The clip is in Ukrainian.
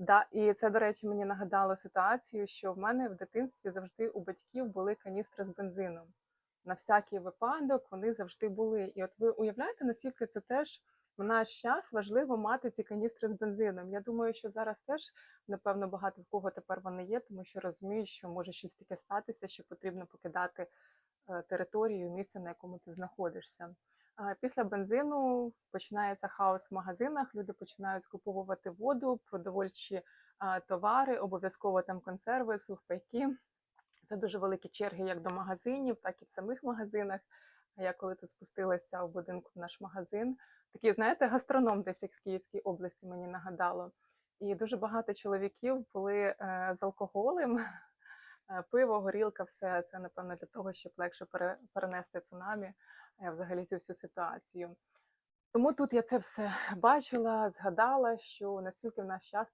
Да, і це, до речі, мені нагадало ситуацію, що в мене в дитинстві завжди у батьків були каністри з бензином. На всякий випадок вони завжди були. І от ви уявляєте, наскільки це теж в наш час важливо мати ці каністри з бензином. Я думаю, що зараз теж, напевно, багато в кого тепер вони є, тому що розуміють, що може щось таке статися, що потрібно покидати е, територію, місце, на якому ти знаходишся. Після бензину починається хаос в магазинах. Люди починають скуповувати воду, продовольчі товари, обов'язково там консерви, сухпайки. Це дуже великі черги як до магазинів, так і в самих магазинах. Я коли тут спустилася в будинку в наш магазин, такий, знаєте, гастроном десь як в Київській області мені нагадало. І дуже багато чоловіків були е, з алкоголем. Е, Пиво, горілка, все це напевно для того, щоб легше перенести цунамі, е, взагалі цю всю ситуацію. Тому тут я це все бачила, згадала, що наскільки в наш час